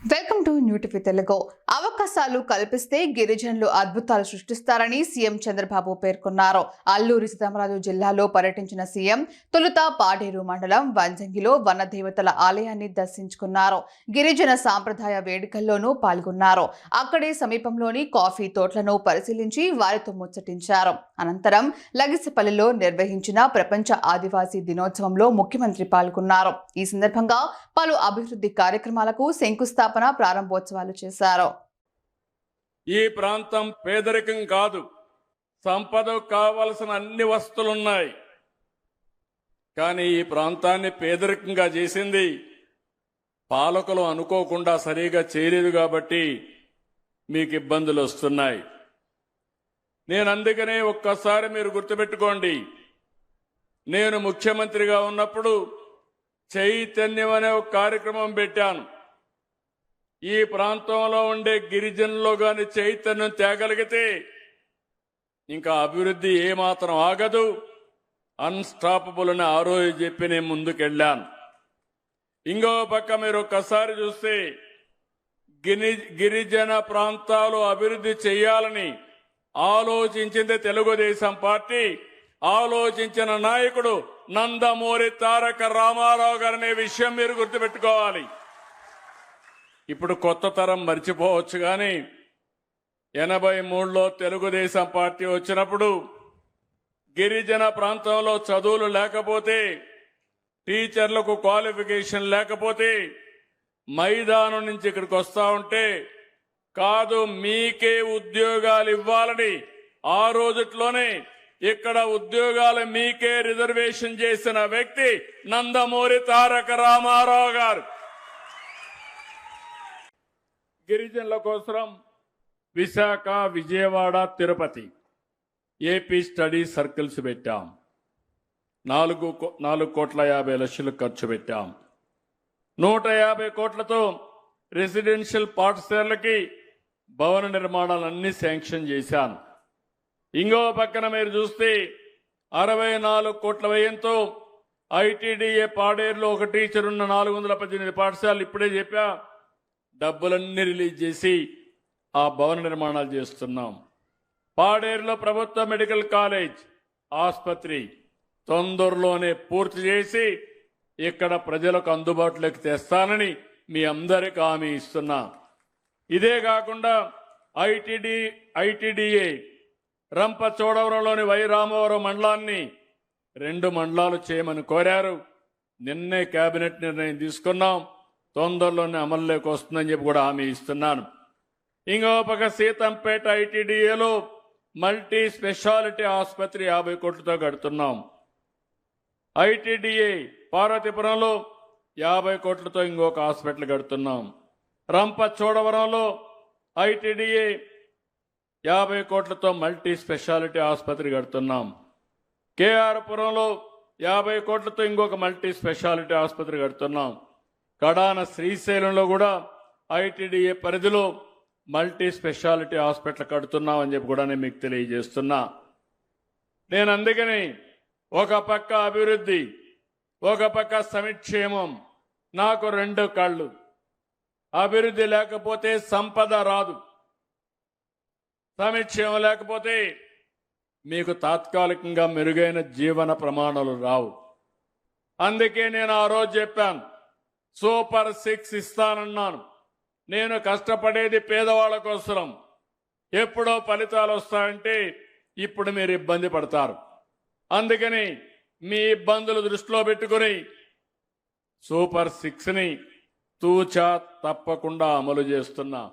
Welcome to న్యూటిఫీ Telugu అవకాశాలు కల్పిస్తే గిరిజనులు అద్భుతాలు సృష్టిస్తారని సీఎం చంద్రబాబు పేర్కొన్నారు. అల్లూరి సీతారామరాజు జిల్లాలో పర్యటించిన సీఎం తొలుత పాడేరు మండలం వంజంగిలో వనదేవతల ఆలయాన్ని దర్శించుకున్నారు. గిరిజన సాంప్రదాయ వేడుకల్లోనూ పాల్గొన్నారు. అక్కడే సమీపంలోని కాఫీ తోటలను పరిశీలించి వారితో ముచ్చటించారు. అనంతరం లగిసిపల్లిలో నిర్వహించిన ప్రపంచ ఆదివాసీ దినోత్సవంలో ముఖ్యమంత్రి పాల్గొన్నారు. ఈ సందర్భంగా పలు అభివృద్ధి కార్యక్రమాలకు శంకుస్థాపన ప్రారంభోత్సవాలు చేశారు. ఈ ప్రాంతం పేదరికం కాదు. సంపద కావలసిన అన్ని వస్తువులున్నాయి. కానీ ఈ ప్రాంతాన్ని పేదరికంగా చేసింది పాలకులు అనుకోకుండా సరిగా చేయలేదు కాబట్టి మీకు ఇబ్బందులు వస్తున్నాయి. నేను అందుకనే ఒక్కసారి మీరు గుర్తుపెట్టుకోండి. నేను ముఖ్యమంత్రిగా ఉన్నప్పుడు చైతన్యం అనే ఒక కార్యక్రమం పెట్టాను. ఈ ప్రాంతంలో ఉండే గిరిజనులు గాని చైతన్యం తేగలిగితే ఇంకా అభివృద్ధి ఏమాత్రం ఆగదు. అన్స్టాపబుల్ అని ఆ రోజు చెప్పి నేను ముందుకెళ్ళాను. ఇంకో పక్క మీరు ఒక్కసారి చూస్తే గిరి గిరిజన ప్రాంతాలు అభివృద్ధి చేయాలని ఆలోచించింది తెలుగుదేశం పార్టీ. ఆలోచించిన నాయకుడు నందమూరి తారక రామారావు గారనే విషయం మీరు గుర్తుపెట్టుకోవాలి. ఇప్పుడు కొత్త తరం మర్చిపోవచ్చు కానీ ఎనభై మూడులో తెలుగుదేశం పార్టీ వచ్చినప్పుడు గిరిజన ప్రాంతంలో చదువులు లేకపోతే టీచర్లకు క్వాలిఫికేషన్ లేకపోతే మైదానం నుంచి ఇక్కడికి వస్తా ఉంటే కాదు మీకే ఉద్యోగాలు ఇవ్వాలని ఆ రోజుట్లోనే ఇక్కడ ఉద్యోగాలు మీకే రిజర్వేషన్ చేసిన వ్యక్తి నందమూరి తారక రామారావు గారు. గిరిజనుల కోసం Visakha Vijayawada Tirupati. AP study circles పెట్టాం. నాలుగు కో- నాలుగు కోట్ల యాభై లక్షలు ఖర్చు పెట్టాం. నూట యాభై కోట్లతో రెసిడెన్షియల్ పాఠశాలకి భవన నిర్మాణాలన్నీ శాంక్షన్ చేశాను ఇంకో పక్కన మీరు చూస్తే అరవై నాలుగు కోట్ల వ్యయంతో ఐటీడీఏ పాడేరులో ఒక టీచర్ ఉన్న నాలుగు వందల పద్దెనిమిది పాఠశాలలు ఇప్పుడే చెప్పా. డబ్బులన్నీ రిలీజ్ చేసి ఆ భవన నిర్మాణాలు చేస్తున్నాం. పాడేరులో ప్రభుత్వ మెడికల్ కాలేజ్ ఆసుపత్రి తొందరలోనే పూర్తి చేసి ఇక్కడ ప్రజలకు అందుబాటులోకి తెస్తానని మీ అందరికి హామీ ఇస్తున్నా. ఇదే కాకుండా ఐటిడి ఐటీడీఏ రంప చోడవరంలోని వై రామవరం మండలాన్ని రెండు మండలాలు చేయమని కోరారు. నిన్నే కేబినెట్ నిర్ణయం తీసుకున్నాం. తొందరలోనే అమల్లోకి వస్తుందని చెప్పి కూడా హామీ ఇస్తున్నాను. ఇంకో పక్క సీతంపేట ఐటీడీఏలో మల్టీ స్పెషాలిటీ ఆసుపత్రి యాభై కోట్లతో కడుతున్నాం. ఐటీడీఏ పార్వతీపురంలో యాభై కోట్లతో ఇంకొక హాస్పిటల్ కడుతున్నాం. రంపచోడవరంలో ఐటీడీఏ యాభై కోట్లతో మల్టీ స్పెషాలిటీ ఆసుపత్రి కడుతున్నాం. కేఆర్పురంలో యాభై కోట్లతో ఇంకొక మల్టీ స్పెషాలిటీ ఆసుపత్రి కడుతున్నాం. కడాన శ్రీశైలంలో కూడా ఐటీడీఏ పరిధిలో మల్టీ స్పెషాలిటీ హాస్పిటల్ కడుతున్నామని చెప్పి కూడా నేను మీకు తెలియజేస్తున్నా. నేను అందుకని ఒక పక్క అభివృద్ధి ఒక పక్క సమిక్షేమం నాకు రెండు కళ్ళు. అభివృద్ధి లేకపోతే సంపద రాదు. సమిక్షేమం లేకపోతే మీకు తాత్కాలికంగా మెరుగైన జీవన ప్రమాణాలు రావు. అందుకే నేను ఆ రోజు చెప్పాను సూపర్ సిక్స్ ఇస్తానన్నాను. నేను కష్టపడేది పేదవాళ్ళ కోసం ఎప్పుడో ఫలితాలు వస్తాయంటే ఇప్పుడు మీరు ఇబ్బంది పడతారు. అందుకని మీ ఇబ్బందులు దృష్టిలో పెట్టుకుని సూపర్ సిక్స్ని తూచా తప్పకుండా అమలు చేస్తున్నా.